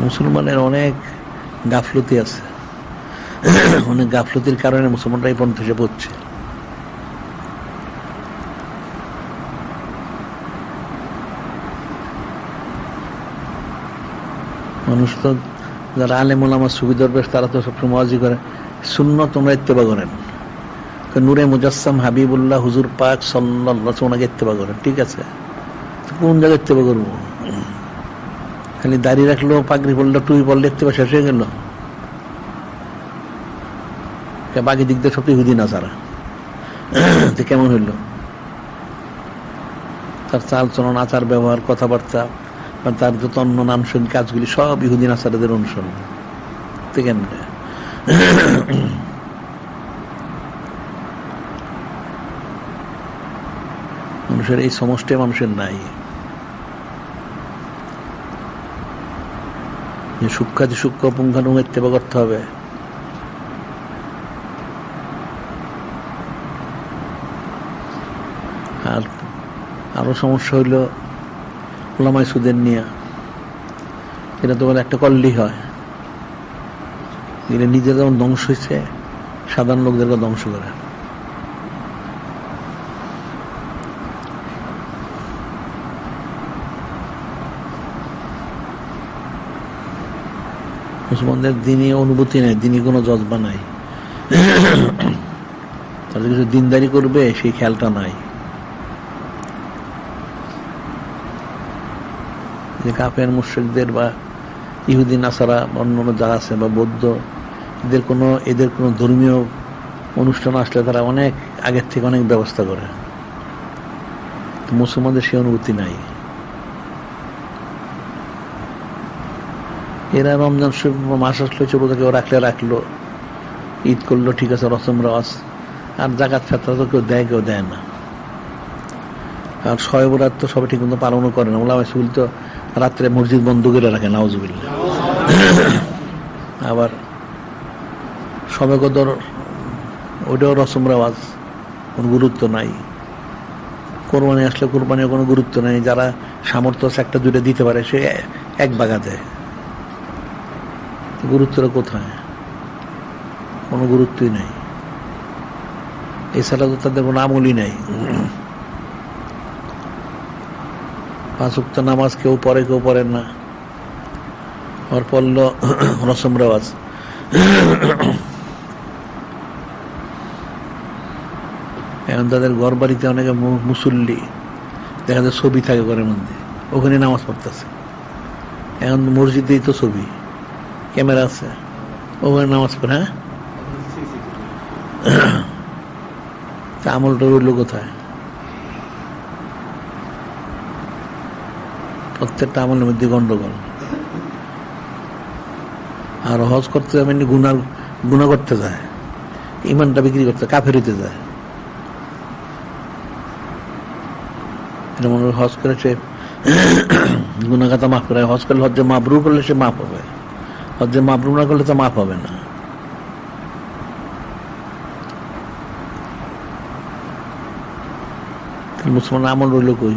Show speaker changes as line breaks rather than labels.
মুসলমানের অনেক গাফলতি আছে। অনেক গাফলতির কারণে মুসলমানরা এই পর্যন্ত এসে পড়ছে মানুষ তো যারা আলেম ওলামা সুবিধর বেশ তারা তো সবসময় মহাজি করে শূন্য তোমরা ইত্তেবা করেন। নূরে মুজাসসাম হাবিবুল্লাহ হুজুর পাক সাল্লাহ ওনাকে ইত্তেবা করেন। ঠিক আছে? কোন জায়গায় ইত্তেবা করব? খালি দাড়ি রাখল, পাগড়ি পড়ল টুই পড়লে ইত্তেবা শেষ হয়ে গেল। বাকি দিক দিয়ে সব ইহুদি না সারা তো কেমন হইল? তার চাল চলন, আচার ব্যবহার, কথাবার্তা তার যত অন্য আনুষঙ্গিক কাজগুলি, সব ইহুদিন আচারদের অনুসরণ। কেন মানুষের এই সমষ্টি মানুষের নাই। যে সূক্ষাতি সূক্ষ্ম পুঙ্খানুপুঙ্খ ইত্তেবা করতে হবে। আর আরও সমস্যা হইল ওলামাই সুদের নিয়ে। এটা তো বলে একটা করলেই হয়। এটা নিজে যেমন ধ্বংস হয়েছে সাধারণ লোকদেরকে ধ্বংস করে। মুসলমানদের দিনই অনুভূতি নেই, দিনই কোনো জজবা নাই। তাদের কিছু দিনদারি করবে, সেই খেয়ালটা নাই। যে কাফের, মুশ্রিকদের বা ইহুদিন আসারা অন্যান্য যারা আছে বা বৌদ্ধ, এদের কোনো এদের কোনো ধর্মীয় অনুষ্ঠান আসলে তারা অনেক আগের থেকে অনেক ব্যবস্থা করে। মুসলমানদের সেই অনুভূতি নাই। এরা রমজান মাস আসলে চলো কেউ রাখলে রাখল। ঈদ করল, ঠিক আছে রসম রস। আর জাকাত, ফেতরা তো কেউ দেয় কেউ দেয় না। আর বরাত তো সবাই ঠিক মতো পালনও করে না। ওলামা সুল তো রাত্রে মসজিদ বন্ধ করে রাখে নাউজুবিল্লা আবার সবে কদর ওইটাও রসম রেওয়াজ কোনো গুরুত্ব নাই। কোরবানি আসলে কোরবানির কোনো গুরুত্ব নাই। যারা সামর্থ্য আছে, একটা, দুইটা দিতে পারে, সে এক বাগা দেয় গুরুত্বটা কোথায়? কোনো গুরুত্বই নাই। এছাড়া তো তাদের কোনো আমলই নাই। পাঁচ উক্ত নামাজ কেউ পড়ে, কেউ পড়েন না। আর পড়ল রসম রেওয়াজ। এখন তাদের ঘর বাড়িতে অনেকে মুসল্লি। দেখা যায় ছবি থাকে ঘরের মধ্যে। ওখানে নামাজ পড়তেছে। এখন মসজিদেই তো ছবি। ক্যামেরা আছে। ওখানে নামাজ পড়ে হ্যাঁ? আমলটা রইল কোথায়? প্রত্যেকটা আমলের মধ্যে গন্ডগোল। আর হজ করতে যাবে এমনি গুণা গুণা করতে যায়। ইমানটা বিক্রি করতে কাফের হইতে যায়। মনে হয় হজ করে সে গুণাগাতা মাফ করে, হজ করলে হজ্জে মাবরু করলে সে মাফ হবে। হজ্জে মাবরু না করলে তো মাফ হবে না। মুসলমান আমল রইল কই?